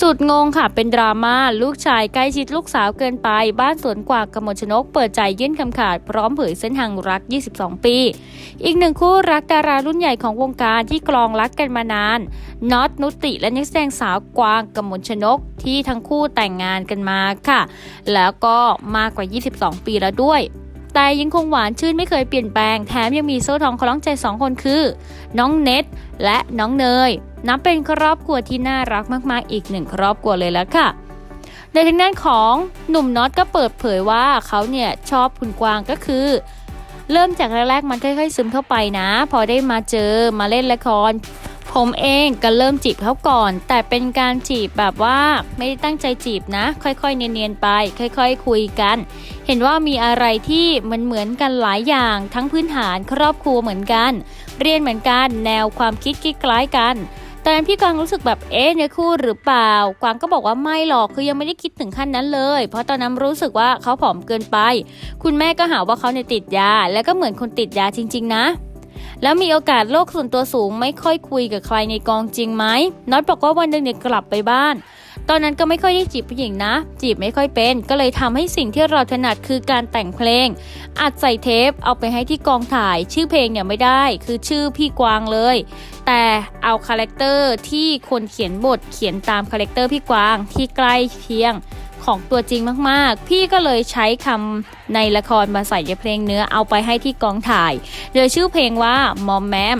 สุดงงค่ะ เป็นดราม่าลูกชายใกล้ชิดลูกสาวเกินไป บ้านสวนกวางกมลชนกเปิดใจยื่นคำขาด พร้อมเผยเส้นทางรัก 22 ปี อีกหนึ่งคู่รักดารารุ่นใหญ่ของวงการที่กลองรักกันมานานน็อตนุติและนักแสดงสาวกวางกมลชนก ที่ทั้งคู่แต่งงานกันมาค่ะ แล้วก็มากกว่า 22 ปีแล้วด้วย แต่ยังคงหวานชื่นไม่เคยเปลี่ยนแปลง แถมยังมีโซ่ทองคล้องใจสองคนคือ น้องเน็ตและน้องเนย นับเป็นครอบครัวที่น่ารักมาก ๆ อีกหนึ่งครอบครัวเลยแล้วค่ะโดยทางด้านของหนุ่มน็อตก็เปิดเผยว่าเขาเนี่ยชอบคุณกวางก็คือ เริ่มจากแรกๆมันค่อยๆซึมเข้าไปนะ พอได้มาเจอมาเล่นละคร ผมเองก็เริ่มจีบเขาก่อน แต่เป็นการจีบแบบว่าไม่ได้ตั้งใจจีบนะ ค่อยๆ เนียนๆไป ค่อยๆคุยกัน เห็นว่ามีอะไรที่มันเหมือนกันหลายอย่างทั้งพื้นฐานครอบครัวเหมือนกัน เรียนเหมือนกันแนวความคิดคล้ายกันตอนนั้นพี่กวางรู้สึกแบบเอ๊ะเนื้อคู่หรือเปล่ากวางก็บอกว่าไม่หรอกคือยังไม่ได้คิดถึงขั้นนั้นเลย เพราะตอนนั้นรู้สึกว่าเขาผอมเกินไป คุณแม่ก็หาว่าเขาเนี่ยติดยา แล้วก็เหมือนคนติดยาจริง ๆ นะ แล้วมีโอกาสโลกส่วนตัวสูงไม่ค่อยคุยกับใครในกองจริงไหมน็อตบอกว่าวันหนึ่งเนี่ยกลับไปบ้าน ตอนนั้นก็ไม่ค่อยได้จีบผู้หญิงนะ จีบไม่ค่อยเป็น ก็เลยทำให้สิ่งที่เราถนัดคือการแต่งเพลง อัดใส่เทปเอาไปให้ที่กองถ่าย ชื่อเพลงเนี่ยไม่ได้ คือชื่อพี่กวางเลย แต่เอาคาแรคเตอร์ที่คนเขียนบทเขียนตามคาแรคเตอร์พี่กวางที่ใกล้เคียง ของตัวจริงมากๆ พี่ก็เลยใช้คำในละครมาใส่ในเพลงเนื้อเอาไปให้ที่กองถ่ายโดยชื่อเพลงว่ามอมแมม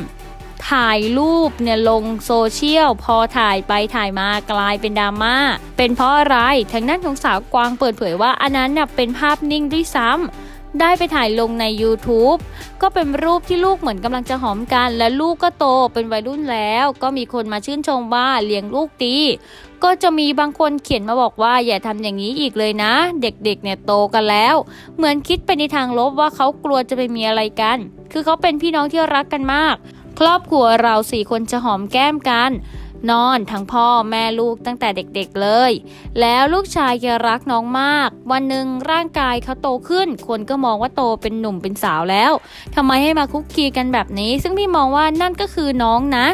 ถ่ายรูปเนี่ยลงโซเชียล พอถ่ายไปถ่ายมากลายเป็นดราม่าเป็นเพราะอะไรทางด้านของสาวกวางเปิดเผยว่าอันนั้นน่ะเป็นภาพนิ่งด้วยซ้ำได้ไปถ่ายลงใน YouTube ก็เป็นรูปที่ลูกเหมือนกำลังจะหอมกัน และลูกก็โตเป็นวัยรุ่นแล้ว ก็มีคนมาชื่นชมว่าเลี้ยงลูกดี ก็จะมีบางคนเขียนมาบอกว่าอย่าทำอย่างนี้อีกเลยนะ เด็กๆเนี่ยโตกันแล้ว เหมือนคิดไปในทางลบว่าเขากลัวจะไปมีอะไรกัน คือเขาเป็นพี่น้องที่รักกันมาก ครอบครัวเราสี่คนจะหอมแก้มกัน นอนทั้งพ่อแม่ลูกตั้งแต่เด็กๆเลย แล้วลูกชายจะรักน้องมาก วันหนึ่งร่างกายเขาโตขึ้น คนก็มองว่าโตเป็นหนุ่มเป็นสาวแล้วทำไมให้มาคุกคีกันแบบนี้ ซึ่งพี่มองว่านั่นก็คือน้องนะ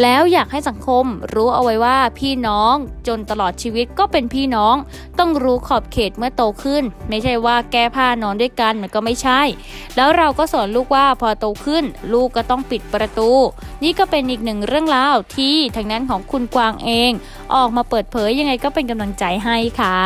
แล้วอยากให้สังคมรู้เอาไว้ว่าพี่น้องจนตลอดชีวิตก็เป็นพี่น้อง ต้องรู้ขอบเขตเมื่อโตขึ้น ไม่ใช่ว่าแก้ผ้านอนด้วยกันมันก็ไม่ใช่ แล้วเราก็สอนลูกว่าพอโตขึ้น ลูกก็ต้องปิดประตู นี่ก็เป็นอีกหนึ่งเรื่องราวที่ทางนั้นของคุณกวางเอง ออกมาเปิดเผยยังไงก็เป็นกำลังใจให้ค่ะ